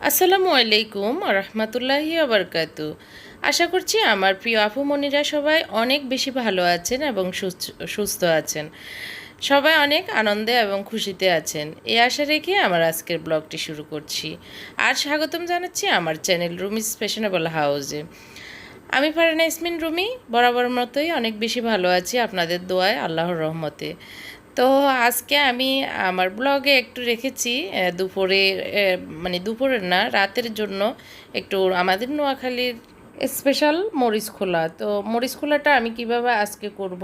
আসসালামু আলাইকুম রহমতুল্লাহি আবরকাতু আশা করছি আমার প্রিয় আপুমণিরা সবাই অনেক বেশি ভালো আছেন এবং সুস্থ- আছেন। সবাই অনেক আনন্দে এবং খুশিতে আছেন। এই আশা রেখে আমার আজকের ব্লগটি শুরু করছি। আর স্বাগতম জানাচ্ছি আমার চ্যানেল রুমিস ফ্যাশনেবল হাউসে। আমি ফারানা ইসমিন, রুমি, বরাবর মতোই অনেক বেশি ভালো আছি আপনাদের দোয়ায়, আল্লাহর রহমতে। তো আজকে আমি আমার ব্লগে একটু রেখেছি দুপুরে মানে দুপুরের না, রাতের জন্য একটু আমাদের নোয়াখালীর স্পেশাল মরিচ খোলা। তো মরিচ খোলাটা আমি কীভাবে আজকে করব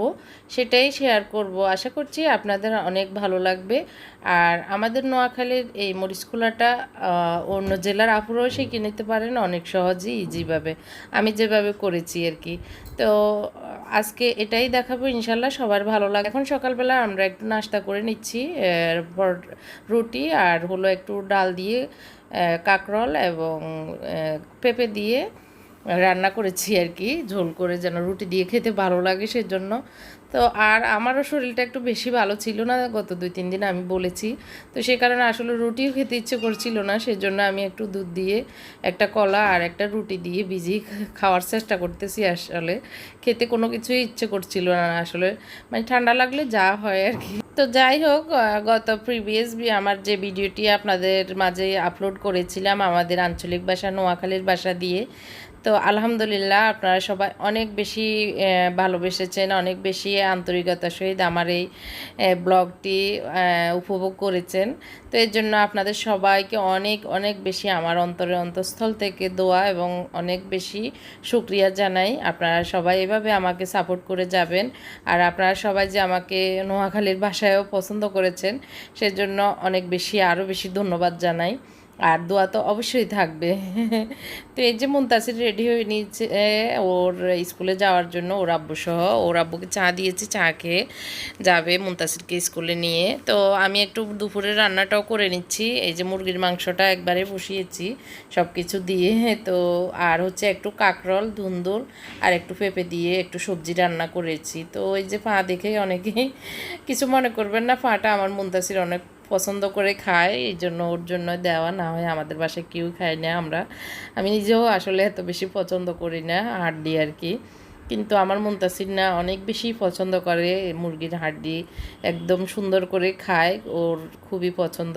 সেটাই শেয়ার করব। আশা করছি আপনাদের অনেক ভালো লাগবে। আর আমাদের নোয়াখালীর এই মরিচ খোলাটা অন্য জেলার আপুরাও শিখে নিতে পারেন, অনেক সহজেই ইজিভাবে আমি যেভাবে করেছি আর কি। তো আজকে এটাই দেখাবো, ইনশাল্লাহ সবার ভালো লাগে এখন সকালবেলা আমরা একটু নাস্তা করে নিচ্ছি, এরপর রুটি আর হলো একটু ডাল দিয়ে কাঁকরোল এবং পেঁপে দিয়ে রান্না করেছি আর কি, ঝোল করে যেন রুটি দিয়ে খেতে ভালো লাগে সেজন্য। তো আর আমারও শরীরটা একটু বেশি ভালো ছিল না, গত দুই তিন দিন আমি বলেছি। তো সেই কারণে আসলে রুটিও খেতে ইচ্ছে করছিল না, সেজন্য আমি একটু দুধ দিয়ে একটা কলা আর একটা রুটি দিয়ে ভিজিয়ে খাওয়ার চেষ্টা করতেছি আসলে। খেতে কোনো কিছুই ইচ্ছে করছিল না আসলে মানে ঠান্ডা লাগলে যা হয় আর কি। তো যাই হোক গত প্রিভিয়াস আমার যে ভিডিওটি আপনাদের মাঝে আপলোড করেছিলাম আমাদের আঞ্চলিক ভাষা নোয়াখালীর ভাষা দিয়ে তো আলহামদুলিল্লাহ আপনারা সবাই অনেক বেশি ভালোবেসেছেন, অনেক বেশি আন্তরিকতার সহিত আমার এই ব্লগটি উপভোগ করেছেন। তো এর জন্য আপনাদের সবাইকে অনেক অনেক বেশি আমার অন্তরের অন্তঃস্থল থেকে দোয়া এবং অনেক বেশি শুক্রিয়া জানাই। আপনারা সবাই এভাবে আমাকে সাপোর্ট করে যাবেন। আর আপনারা সবাই যে আমাকে নোয়াখালীর ভাষায়ও পছন্দ করেছেন, সেজন্য অনেক বেশি, আরও বেশি ধন্যবাদ জানাই। আর দোয়া তো অবশ্যই থাকবে। তো এই যে মুনতাসির রেডি হয়ে নিয়েছে, ওর স্কুলে যাওয়ার জন্য ওর আব্বু সহ, ওর আব্বুকে চা দিয়েছি, চা খেয়ে যাবে মুনতাসিরকে স্কুলে নিয়ে। তো আমি একটু দুপুরে রান্নাটাও করে নিচ্ছি। এই যে মুরগির মাংসটা একবারে বসিয়েছি সব কিছু দিয়ে। তো আর হচ্ছে একটু কাঁকরোল, ধুন্দুল আর একটু পেঁপে দিয়ে একটু সবজি রান্না করেছি। তো ওই যে পা দেখে অনেকেই কিছু মনে করবেন না পাটা আমার মুনতাসির অনেক পছন্দ করে খায় এই জন্য ওর জন্য দেওয়া, না হয় আমাদের বাসায় কেউ খায় না আমরা। আমি নিজেও আসলে এত বেশি পছন্দ করি না হাড্ডি আর কি। কিন্তু আমার মুনতাসির না অনেক বেশি পছন্দ করে মুরগির হাড্ডি, একদম সুন্দর করে খায়, ওর খুবই পছন্দ।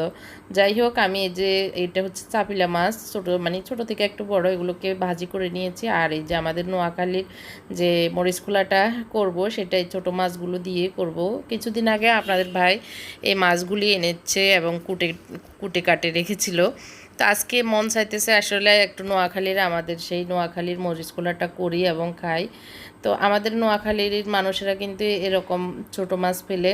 যাই হোক, আমি এই যে এটা হচ্ছে চাপিলা মাছ, ছোটো মানে ছোটো থেকে একটু বড়, এগুলোকে ভাজি করে নিয়েছি। আর এই যে আমাদের নোয়াখালীর যে মরিচ খোলাটা করব, সেটাই ছোটো মাছগুলো দিয়ে করব। কিছুদিন আগে আপনাদের ভাই এই মাছগুলি এনেছে এবং কুটে কুটে কাটে রেখেছিল। তো আজকে মন চাইতেছে আসলে একটু নোয়াখালীর আমাদের সেই নোয়াখালীর মরিচ কোলাটা করি এবং খাই। তো আমাদের নোয়াখালীর মানুষেরা কিন্তু এরকম ছোট মাছ পেলে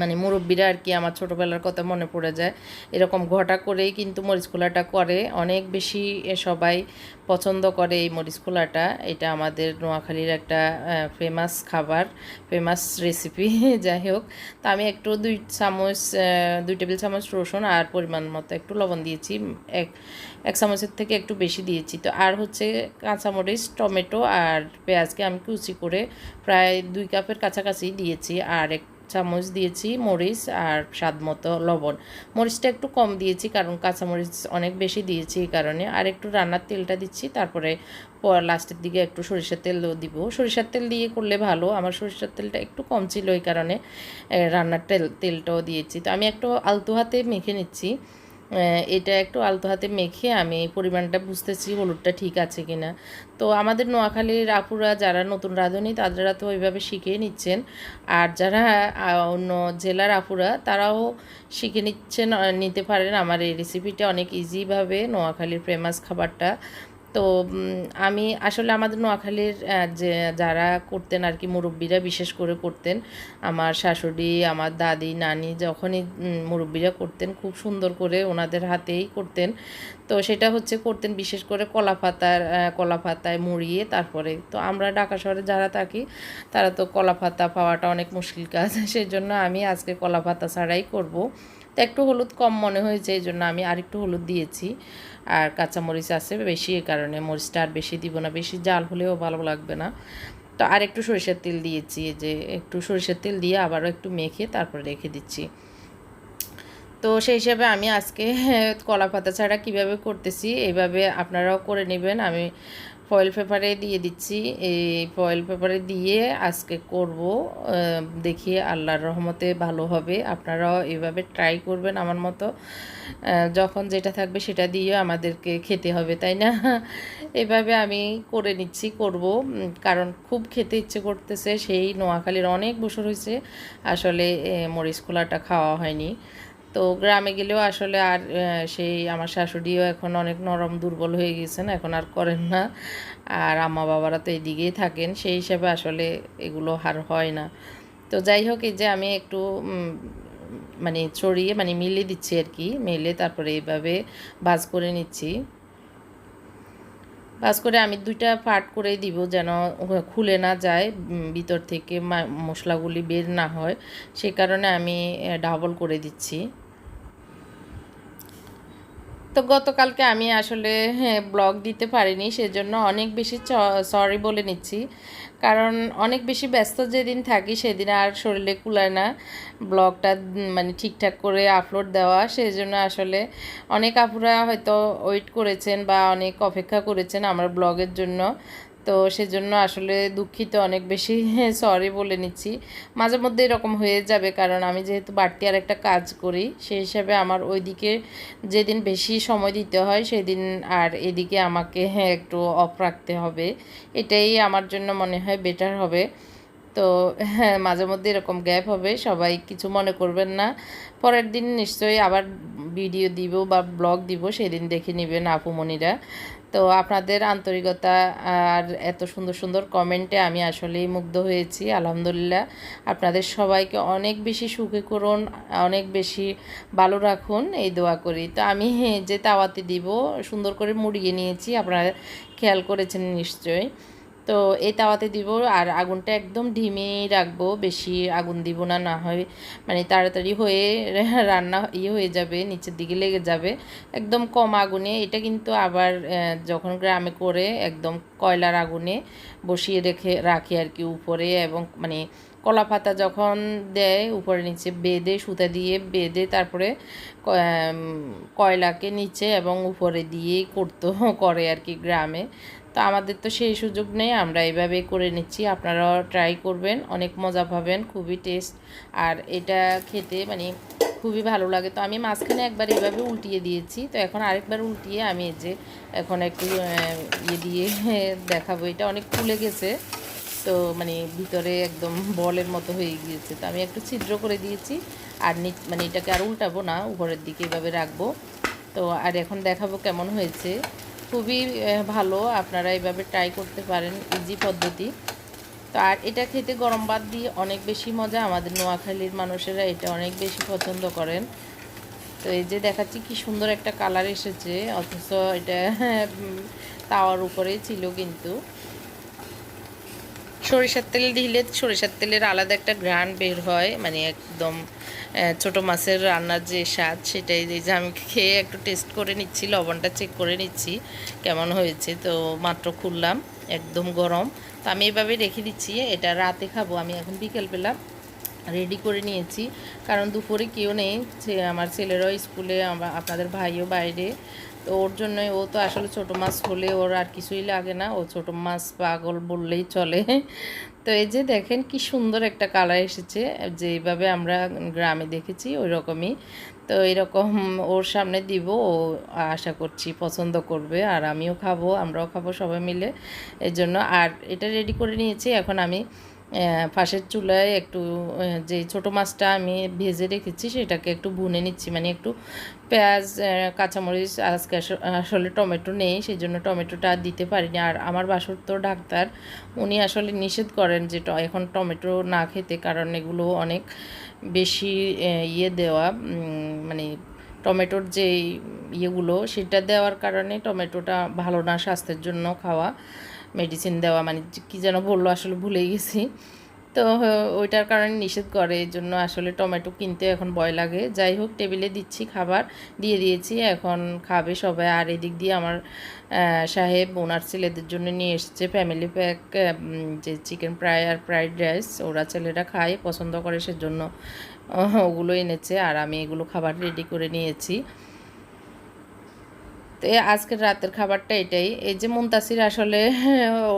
মানে মুরব্বীরা আর কি আমার ছোটোবেলার কথা মনে পড়ে যায়। এরকম ঘটা করেই কিন্তু মরিচ খোলাটা করে। অনেক বেশি সবাই পছন্দ করে এই মরিচ খোলাটা এটা আমাদের নোয়াখালীর একটা ফেমাস খাবার ফেমাস রেসিপি যাই হোক। তা আমি একটু দুই চামচ দুই টেবিল চামচ রসুন আর পরিমাণ মতো একটু লবণ দিয়েছি। এক এক চামচের থেকে একটু বেশি দিয়েছি। তো আর হচ্ছে কাঁচামরিচ, টমেটো আর পেঁয়াজকে আমি কুচি করে প্রায় দুই কাপের কাছাকাছি দিয়েছি। আর এক চামচ দিয়েছি, মরিচ আর স্বাদ মতো লবণ। মরিচটা একটু কম দিয়েছি কারণ কাঁচামরিচ অনেক বেশি দিয়েছি এই কারণে। আর একটু রান্নার তেলটা দিচ্ছি, তারপরে লাস্টের দিকে একটু সরিষার তেলও দিব। সরিষার তেল দিয়ে করলে ভালো, আমার সরিষার তেলটা একটু কম ছিল এই কারণে রান্নার তেল, তেলটাও দিয়েছি। তো আমি একটু আলতু হাতে মেখে নিচ্ছি। এটা একটু আলতো হাতে মেখে আমি পরিমাণটা বুঝতেছি হলুদটা ঠিক আছে কিনা। তো আমাদের নোয়াখালীর আপুরা যারা নতুন রাঁধুনি তারা তো ওইভাবে শিখে নিচ্ছেন। আর যারা অন্য জেলার আপুরা, তারাও শিখে নিচ্ছেন নিতে পারেন। আমার এই রেসিপিটা অনেক ইজিভাবে নোয়াখালীর ফেমাস খাবারটা। তো আমি আসলে আমাদের নোয়াখালীর যে যারা করতেন আর কি মুরব্বীরা, বিশেষ করে করতেন আমার শাশুড়ি, আমার দাদি, নানি, যখনই মুরব্বীরা করতেন, খুব সুন্দর করে ওনাদের হাতেই করতেন। তো সেটা হচ্ছে করতেন, বিশেষ করে কলা পাতার কলা পাতায় মুড়িয়ে তারপরে তো আমরা ঢাকা শহরে যারা থাকি, তারা তো কলা পাতা পাওয়াটা অনেক মুশকিল কাজ। সেই জন্য আমি আজকে কলা পাতা ছাড়াই করব। তো একটু হলুদ কম মনে হয়েছে এই জন্য আমি আরেকটু হলুদ দিয়েছি। আর কাঁচামরিচ আছে বেশি এই কারণে, মরিচটা আর বেশি দিব না, বেশি জাল হলেও ভালো লাগবে না। তো আর একটু সরিষার তেল দিয়েছি যে একটু সরিষার তেল দিয়ে আবারও একটু মেখে তারপরে রেখে দিচ্ছি। তো সেই হিসাবে আমি আজকে কলা পাতা ছাড়া কীভাবে করতেছি এইভাবে আপনারাও করে নেবেন। আমি ফয়েল পেপারে দিয়ে দিচ্ছি। এই ফয়েল পেপারে দিয়ে আজকে করব দেখি আল্লাহর রহমতে ভালো হবে। আপনারাও এভাবে ট্রাই করবেন আমার মতো। যখন যেটা থাকবে সেটা দিয়ে আমাদেরকে খেতে হবে, তাই না? এভাবে আমি করে নিচ্ছি, করব। কারণ খুব খেতে ইচ্ছে করতেছে। সেই নোয়াখালীর অনেক বছর হয়েছে। আসলে মরিচ খোলাটা খাওয়া হয়নি। তো গ্রামে গেলেও আসলে আর সেই আমার শাশুড়িও এখন অনেক নরম দুর্বল হয়ে গেছেন এখন আর করেন না। আর আম্মা বাবারা তো এদিকেই থাকেন, সেই হিসাবে আসলে এগুলো আর হয় না। তো যাই হোক, এই যে আমি একটু মানে ছড়িয়ে মানে মিলে দিচ্ছি আর কি, মেলে তারপরে এইভাবে ভাজ করে নিচ্ছি। ভাজ করে আমি দুইটা পার্ট করে দিব যেন খুলে না যায় ভিতর থেকে মশলাগুলি বের না হয়। সে কারণে আমি ডাবল করে দিচ্ছি। তো গতকালকে আমি আসলে হ্যাঁ ব্লগ দিতে পারিনি, সেজন্য অনেক বেশি সরি বলে নিচ্ছি। কারণ অনেক বেশি ব্যস্ত যেদিন থাকি, সেদিন আর শরীরে কুলায় না। ব্লগটা মানে ঠিকঠাক করে আপলোড দেওয়া সেই জন্য আসলে অনেক আপুরা হয়তো ওয়েট করেছেন বা অনেক অপেক্ষা করেছেন আমার ব্লগের জন্য। তো সেজন্য আসলে দুঃখিত অনেক বেশি। সরি বলে নিচ্ছি। মাঝে মধ্যে এরকম হয়ে যাবে কারণ আমি যেহেতু বাড়তি আর একটা কাজ করি সেই হিসাবে আমার ওইদিকে যেদিন বেশি সময় দিতে হয় সেদিন আর এদিকে আমাকে হ্যাঁ একটু অফ রাখতে হবে। এটাই আমার জন্য মনে হয় বেটার হবে। তো হ্যাঁ মাঝে মধ্যে এরকম গ্যাপ হবে, সবাই কিছু মনে করবেন না। পরের দিন নিশ্চয়ই আবার ভিডিও দিব বা ব্লগ দিব, সেদিন দেখে নেবেন আপুমণিরা তো আপনাদের আন্তরিকতা, আর এত সুন্দর সুন্দর কমেন্টে আমি আসলেই মুগ্ধ হয়েছি, আলহামদুলিল্লাহ। আপনাদের সবাইকে অনেক বেশি সুখী করুন, অনেক বেশি ভালো রাখুন, এই দোয়া করি। তো আমি যে তাওয়াতে দিব, সুন্দর করে মুড়িয়ে নিয়েছি, আপনারা খেয়াল করেছেন নিশ্চয়ই। তো এই তাওয়াতে দিব আর আগুনটা একদম ধিমেই রাখব, বেশি আগুন দিব না না হয় মানে তাড়াতাড়ি হয়ে রান্না ইয়ে হয়ে যাবে, নিচের দিকে লেগে যাবে। একদম কম আগুনে, এটা কিন্তু আবার যখন গ্রামে করে একদম কয়লার আগুনে বসিয়ে রেখে, রাখি আর কি উপরে এবং মানে কলা পাতা যখন দেয়, উপরে নিচে বেঁধে, সুতা দিয়ে বেঁধে তারপরে কয়লাকে নিচে এবং উপরে দিয়েই করতো, করে আর কি গ্রামে। তো আমাদের তো সেই সুযোগ নেই, আমরা এইভাবে করে নিচ্ছি। আপনারাও ট্রাই করবেন, অনেক মজা পাবেন, খুবই টেস্ট আর এটা খেতে মানে খুবই ভালো লাগে। তো আমি মাঝখানে একবার এভাবে উল্টিয়ে দিয়েছি। তো এখন আরেকবার উল্টিয়ে আমি যে এখন একটু ইয়ে দিয়ে দেখাবো। এটা অনেক ফুলে গেছে। তো মানে ভিতরে একদম বলের মতো হয়ে গিয়েছে। তো আমি একটু ছিদ্র করে দিয়েছি। আর মানে এটাকে আর উল্টাবো না, উপরের দিকে এভাবে রাখব। তো আর এখন দেখাবো কেমন হয়েছে। খুবই ভালো। আপনারা এইভাবে ট্রাই করতে পারেন ইজি পদ্ধতি। তো আর এটা খেতে গরম ভাত দিয়ে অনেক বেশি মজা। আমাদের নোয়াখালীর মানুষেরা এটা অনেক বেশি পছন্দ করেন। তো এই যে দেখাচ্ছি কি সুন্দর একটা কালার এসেছে, অথচ এটা তাওয়ার উপরেই ছিল কিন্তু। সরিষার তেল দিলে সরিষার তেলের আলাদা একটা ঘ্রাণ বের হয় মানে একদম ছোট মাছের রান্নার যে স্বাদ সেটাই যে আমি খেয়ে একটু টেস্ট করে নিচ্ছি, লবণটা চেক করে নিচ্ছি, কেমন হয়েছে, তো মাত্র খুললাম, একদম গরম। তো আমি এভাবে রেখে দিচ্ছি, এটা রাতে খাব, আমি এখন বিকেল পেলাম রেডি করে নিয়েছি। কারণ দুপুরে কেউ নেই আমার ছেলেরাও স্কুলে আপনাদের ভাইও বাইরে তো ওর জন্যই ও তো আসলে ছোটো মাছ হলে ওর আর কিছুই লাগে না। ও ছোটো মাছ, পাগল বললেই চলে। তো এই যে দেখেন কি সুন্দর একটা কালার এসেছে, যে এইভাবে আমরা গ্রামে দেখেছি ওই রকমই। তো এরকম ওর সামনে দিব, ও আশা করছি পছন্দ করবে আর আমিও খাব, আমরাও খাব সবাই মিলে। এর জন্য আর এটা রেডি করে নিয়েছি, এখন আমি পাশের চুলায় একটু যে ছোটো মাছটা আমি ভেজে রেখেছি সেটাকে একটু ভুনে নিচ্ছি। মানে একটু পেঁয়াজ কাঁচামরিচ আজকে আস- আসলে টমেটো নেই সেই জন্য টমেটোটা দিতে পারিনি। আর আমার বাসর তো ডাক্তার, উনি আসলে নিষেধ করেন যে এখন টমেটো না খেতে, কারণ এগুলো অনেক বেশি ইয়ে দেওয়া মানে টমেটোর যে ইয়েগুলো, সেটা দেওয়ার কারণে টমেটোটা ভালো না, স্বাস্থ্যের জন্য খাওয়া। মেডিসিন দেওয়া মানে কী যেন বলল, আসলে ভুলে গেছি। তো, ওইটার কারণে নিষেধ করে এই জন্য আসলে টমেটো কিনতে এখন ভয় লাগে। যাই হোক, টেবিলে দিচ্ছি খাবার, দিয়ে দিয়েছি, এখন খাবে সবাই। আর এদিক দিয়ে আমার সাহেব, ওনার ছেলেদের জন্য নিয়ে এসেছে ফ্যামিলি প্যাক যে চিকেন ফ্রাই আর ফ্রাইড রাইস ওরা ছেলেরা খায়, পছন্দ করে সেজন্য ওগুলো এনেছে। আর আমি এগুলো খাবার রেডি করে নিয়েছি। তো আজকের রাতের খাবারটা এটাই। এই যে মুনতাসির আসলে ও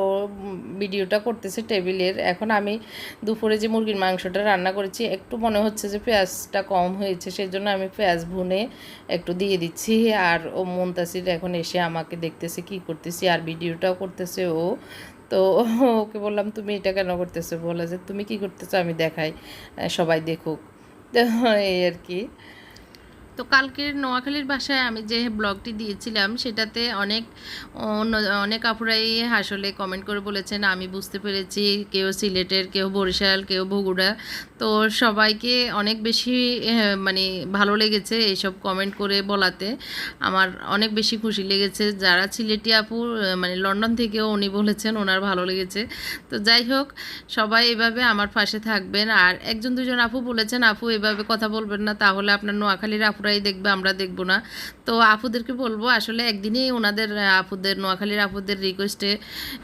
ভিডিওটা করতেছে টেবিলের, এখন আমি দুপুরে যে মুরগির মাংসটা রান্না করেছি, একটু মনে হচ্ছে যে পেঁয়াজটা কম হয়েছে সেই জন্য আমি পেঁয়াজ ভুনে একটু দিয়ে দিচ্ছি। আর ও মুনতাসির এখন এসে আমাকে দেখতেছে কি করতেছি, আর ভিডিওটাও করতেছে ও। তো ওকে বললাম, তুমি এটা কেন করতেছো? বলে যে, তুমি কি করতেছো? আমি দেখাই সবাই দেখুক। তো এই আর কি। তো কালকের নোয়াখালীর বাসায় আমি যে ব্লগটি দিয়েছিলাম, সেটাতে অনেক অন্য, অনেক আপুরাই আসলে কমেন্ট করে বলেছেন, আমি বুঝতে পেরেছি, কেউ সিলেটের, কেউ বরিশাল, কেউ বগুড়া। তো সবাইকে অনেক বেশি মানে ভালো লেগেছে এইসব কমেন্ট করে বলাতে। আমার অনেক বেশি খুশি লেগেছে। যারা সিলেটি আপু মানে লন্ডন থেকেও উনি বলেছেন, ওনার ভালো লেগেছে। তো যাই হোক, সবাই এভাবে আমার পাশে থাকবেন। আর একজন দুজন আপু বলেছেন, আপু এভাবে কথা বলবেন না, তাহলে আপনার নোয়াখালীর আপুরাই দেখবে, আমরা দেখব না। তো আপুদেরকে বলব, আসলে একদিনই ওনাদের আপুদের, নোয়াখালীর আপুদের রিকোয়েস্টে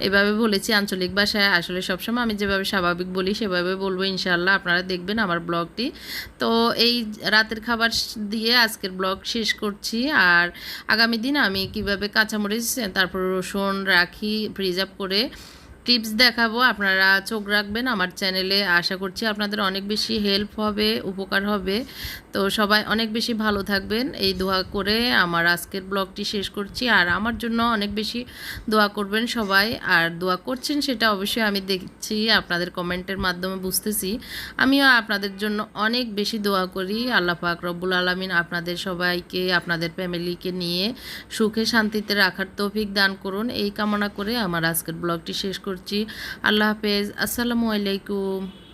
এভাবে বলেছি আঞ্চলিক ভাষায়, আসলে সবসময় আমি যেভাবে স্বাভাবিক বলি সেভাবে বলব ইনশাল্লাহ আপনারা দেখবেন আমার ব্লগটি। তো এই রাতের খাবার দিয়ে আজকের ব্লগ শেষ করছি, আর আগামী দিন আমি কীভাবে কাঁচামরিচ, তারপর রসুন, রাখি প্রিজার্ভ করে টিপস দেখাবো, আপনারা চোখ রাখবেন আমার চ্যানেলে আশা করছি আপনাদের অনেক বেশি হেল্প হবে, উপকার হবে। তো সবাই অনেক বেশি ভালো থাকবেন। এই দোয়া করে আমার আজকের ব্লগটি শেষ করছি। আর আমার জন্য অনেক বেশি দোয়া করবেন সবাই। আর দোয়া করছেন সেটা অবশ্যই আমি দেখছি, আপনাদের কমেন্টের মাধ্যমে বুঝতেছি। আমিও আপনাদের জন্য অনেক বেশি দোয়া করি। আল্লাহ পাক রব্বুল আলমিন আপনাদের সবাইকে, আপনাদের ফ্যামিলিকে নিয়ে সুখে শান্তিতে রাখার তৌফিক দান করুন। এই কামনা করে আমার আজকের ব্লগটি শেষ করছি। আল্লাহ হাফেজ। আসসালামু আলাইকুম।